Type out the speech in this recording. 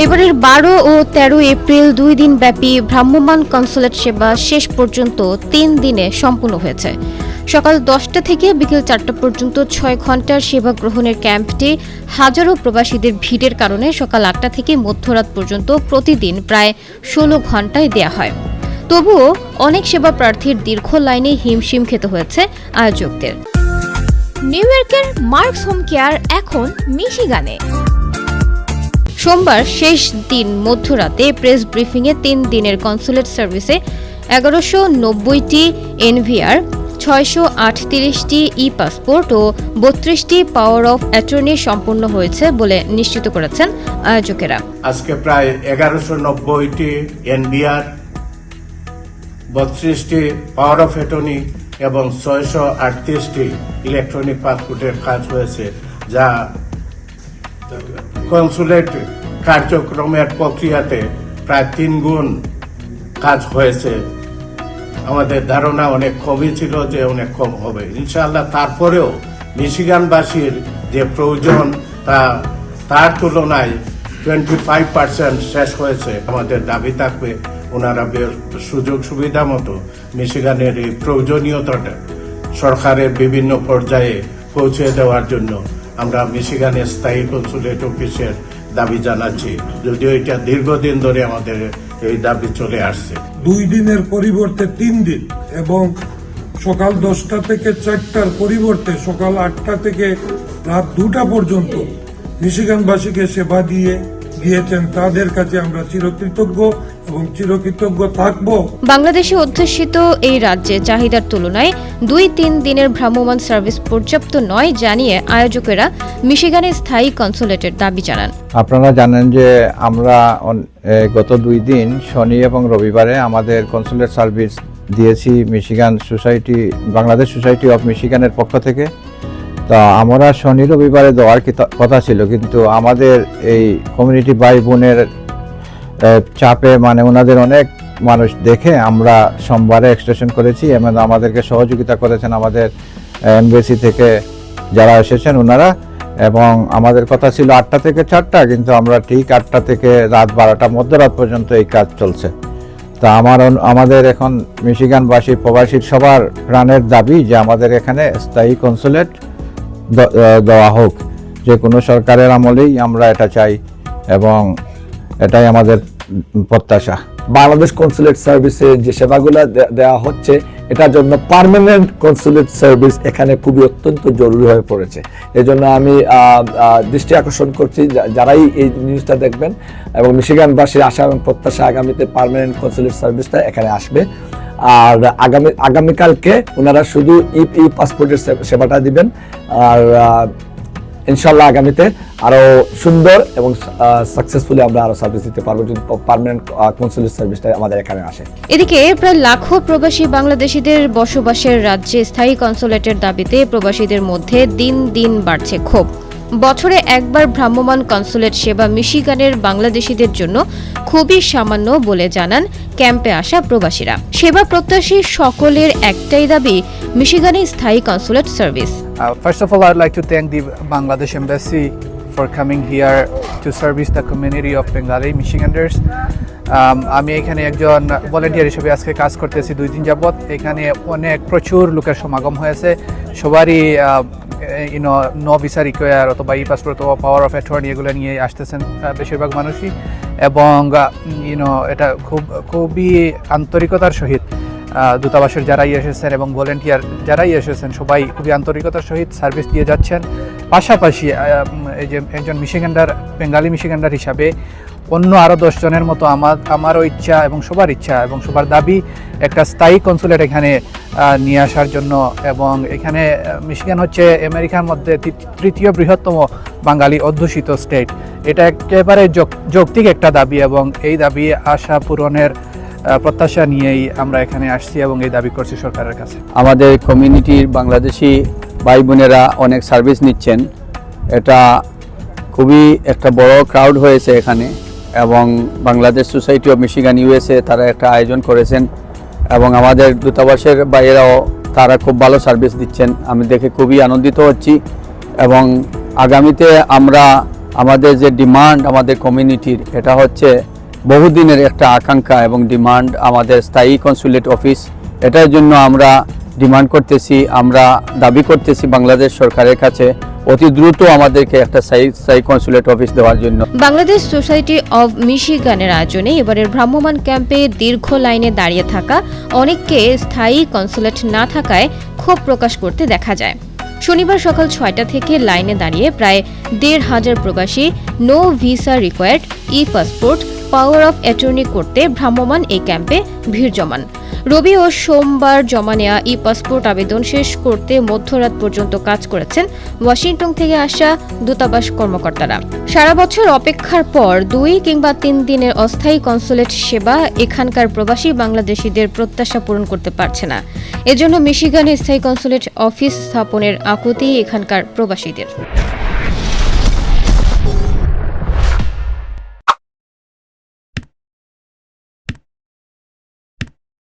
এবারের বারো ও তেরো এপ্রিল দুই দিন ব্যাপী ভ্রাম্যমাণ কনসুলেট সেবা শেষ পর্যন্ত তিন দিনে সম্পূর্ণ হয়েছে। সকাল দশটা থেকে বিকেল চারটা পর্যন্ত ছয় ঘণ্টার সেবা গ্রহণের ক্যাম্পটি হাজারো প্রবাসীদের ভিড়ের কারণে সকাল আটটা থেকে মধ্যরাত পর্যন্ত প্রতিদিন প্রায় ষোলো ঘন্টায় দেয়া হয়। তবুও অনেক সেবা প্রার্থীর দীর্ঘ লাইনে হিমশিম খেতে হয়েছে আয়োজকদের। নিউ ইয়র্কের মার্কস হোম কেয়ার এখন মিশিগানে। সোমবার শেষ দিন মধ্যরাতে প্রেস ব্রিফিংয়ে তিন দিনের কনসুলেট সার্ভিসে এগারোশো নব্বইটি এনভিআর, ছয়শো আটত্রিশটি ই পাসপোর্ট ও বত্রিশটি পাওয়ার অফ অ্যাটর্নি সম্পন্ন হয়েছে বলে নিশ্চিত করেছেন আয়োজকেরা। আজকে প্রায় এগারোশো নব্বইটি এনবিআর বত্রিশটি পাওয়ার অফ অ্যাটর্নি এবং ছয়শো আটত্রিশটি ইলেকট্রনিক পাসপোর্টের কাজ হয়েছে, যা কনসুলেট কার্যক্রমের প্রক্রিয়াতে প্রায় তিন গুণ কাজ হয়েছে। আমাদের ধারণা অনেক কমই ছিল যে অনেক কম হবে। ইনশাআল্লাহ তারপরেও মিশিগানবাসীর যে প্রয়োজন তা, তার তুলনায় টোয়েন্টি ফাইভ পার্সেন্ট শেষ হয়েছে। আমাদের দাবি থাকবে ওনারা সুযোগ সুবিধা মতো মিশিগানের এই প্রয়োজনীয়তাটা সরকারের বিভিন্ন পর্যায়ে পৌঁছে দেওয়ার জন্য। আমরা মিশিগানের স্থায়ী কনসুলেট অফিসের দাবি জানাচ্ছি। যদিও এটা দীর্ঘদিন ধরে আমাদের এই দাবি চলে আসছে। দুই দিনের পরিবর্তে তিন দিন এবং সকাল দশটা থেকে চারটার পরিবর্তে সকাল আটটা থেকে রাত দুটা পর্যন্ত মিশিগানবাসীকে সেবা দিয়ে দিয়েছেন তাদের কাছে আমরা চিরকৃতজ্ঞ এবং চিরকৃতজ্ঞ থাকব। বাংলাদেশে অধ্যুষিত এই রাজ্যে চাহিদার তুলনায় দুই তিন দিনের ভ্রাম্যমাণ সার্ভিস পর্যাপ্ত নয় জানিয়ে আয়োজকেরা মিশিগানে স্থায়ী কনসুলেটের দাবি জানান। আপনারা জানেন যে আমরা গত দুই দিন শনি এবং রবিবারে আমাদের কনসুলেট সার্ভিস দিয়েছি Michigan society Bangladesh society of মিশিগানের পক্ষ থেকে। তা আমরা শনি রবিবারে দেওয়ার কথা ছিল, কিন্তু আমাদের এই কমিউনিটি ভাই বোনের চাপে মানে ওনাদের অনেক মানুষ দেখে আমরা সোমবারে এক্সটেনশন করেছি, এবং আমাদেরকে সহযোগিতা করেছেন আমাদের এমবিসি থেকে যারা এসেছেন ওনারা, এবং আমাদের কথা ছিল আটটা থেকে চারটা, কিন্তু আমরা ঠিক আটটা থেকে রাত বারোটা মধ্যরাত পর্যন্ত এই কাজ চলছে। তা আমার আমাদের এখন মিশিগানবাসী প্রবাসীর সবার প্রাণের দাবি যে আমাদের এখানে স্থায়ী কনসুলেট দেওয়া হোক। যে কোনো সরকারের আমলেই আমরা এটা চাই এবং এটাই আমাদের প্রত্যাশা। বাংলাদেশ কনসুলেট সার্ভিসে যে সেবাগুলো দেওয়া হচ্ছে, এটার জন্য পার্মানেন্ট কনসুলেট সার্ভিস এখানে খুবই অত্যন্ত জরুরি হয়ে পড়েছে। এই জন্য আমি দৃষ্টি আকর্ষণ করছি যারাই এই নিউজটা দেখবেন এবং মিশিগানবাসীর আশা এবং প্রত্যাশা আগামীতে পারমানেন্ট কনসুলেট সার্ভিসটা এখানে আসবে। আর আগামী, আগামীকালকে ওনারা শুধু ই ই পাসপোর্টের সেবাটা দিবেন। আর ইনশাল্লাহ আগামীতে আরও সুন্দর এবং সাকসেসফুলি আমরা আরও সার্ভিস দিতে পারব, যদি পার্মানেন্ট কনসুলেট সার্ভিসটা আমাদের এখানে আসে। এদিকে প্রায় লাখো প্রবাসী বাংলাদেশিদের বসবাসের রাজ্যে স্থায়ী কনসুলেটের দাবিতে প্রবাসীদের মধ্যে দিন দিন বাড়ছে ক্ষোভ। বছরে একবার ভ্রাম্যমাণ কনসুলেট সেবা মিশিগানের বাংলাদেশিদের জন্য খুবই সামান্য বলে জানান ক্যাম্পে আসা প্রবাসীরা। সেবা প্রত্যাশী সকলের একটাই দাবি মিশিগানে স্থায়ী consulate service. First of all, I'd like to thank the Bangladesh Embassy coming here to service the community of Bengali Michiganders. Um, আমি এখানে একজন ভলেন্টিয়ার হিসেবে আজকে কাজ করতেছি দুই দিন যাবৎ। এখানে অনেক প্রচুর লোকের সমাগম হয়েছে। সবারই ইউনো নো ভিসা রিকোয়ার অথবা ই পাসপোর্ট অথবা পাওয়ার অফ অ্যাটর্নি এগুলো নিয়ে আসতেছেন বেশিরভাগ মানুষই। এবং ইউনো এটা খুব, খুবই আন্তরিকতার সহিত দূতাবাসের যারাই এসেছেন এবং ভলেন্টিয়ার যারাই এসেছেন, সবাই খুবই আন্তরিকতার সহিত সার্ভিস দিয়ে যাচ্ছেন। পাশাপাশি এই যে একজন মিশিগান্ডার বেঙ্গালি মিশিগান্ডার হিসাবে অন্য আরও দশজনের মতো আমার, আমারও ইচ্ছা এবং সবার ইচ্ছা এবং সবার দাবি একটা স্থায়ী কনসুলেট এখানে নিয়ে আসার জন্য এবং এখানে মিশিগান হচ্ছে আমেরিকার মধ্যে তৃতীয় বৃহত্তম বাঙালি অধ্যুষিত স্টেট। এটা একেবারে যৌক- যৌক্তিক একটা দাবি এবং এই দাবি আশা পূরণের প্রত্যাশা নিয়েই আমরা এখানে আসছি এবং এই দাবি করছি সরকারের কাছে। আমাদের কমিউনিটির বাংলাদেশি ভাই বোনেরা অনেক সার্ভিস নিচ্ছেন। এটা খুবই একটা বড় ক্রাউড হয়েছে এখানে। এবং Bangladesh society of Michigan USA তারা একটা আয়োজন করেছেন। এবং আমাদের দূতাবাসের বাইরেও তারা খুব ভালো সার্ভিস দিচ্ছেন। আমি দেখে খুবই আনন্দিত হচ্ছি। এবং আগামীতে আমরা আমাদের যে ডিমান্ড আমাদের কমিউনিটির এটা হচ্ছে বহুদিনের একটা আকাঙ্ক্ষা এবং ডিমান্ড আমাদের স্থায়ী কনসুলেট অফিস এটার জন্য আমরা ডিমান্ড করতেছি, আমরা দাবি করতেছি বাংলাদেশ সরকারের কাছে। অতি দ্রুত আমাদেরকে একটা স্থায়ী কনসুলেট অফিস দেওয়ার জন্য। বাংলাদেশ সোসাইটি অব মিশিগানের আয়োজনে এবারের ভ্রাম্যমান ক্যাম্পে দীর্ঘ লাইনে দাঁড়িয়ে থাকা অনেককে স্থায়ী কনসুলেট না থাকায় ক্ষোভ প্রকাশ করতে দেখা যায়। শনিবার সকাল ছয়টা থেকে লাইনে দাঁড়িয়ে প্রায় দেড় হাজার প্রবাসী no visa required E passport power of attorney করতে ভ্রাম্যমান এই ক্যাম্পে ভিড় জমান। রবি ও সোমবার জমা নেওয়া ই পাসপোর্ট আবেদন শেষ করতে মধ্যরাত পর্যন্ত কাজ করেছেন ওয়াশিংটন থেকে আসা দূতাবাস কর্মকর্তারা। সারা বছর অপেক্ষার পর দুই কিংবা তিন দিনের অস্থায়ী কনসুলেট সেবা এখানকার প্রবাসী বাংলাদেশিদের প্রত্যাশা পূরণ করতে পারছে না। এজন্য মিশিগানে স্থায়ী কনসুলেট অফিস স্থাপনের আকুতি এখানকার প্রবাসীদের।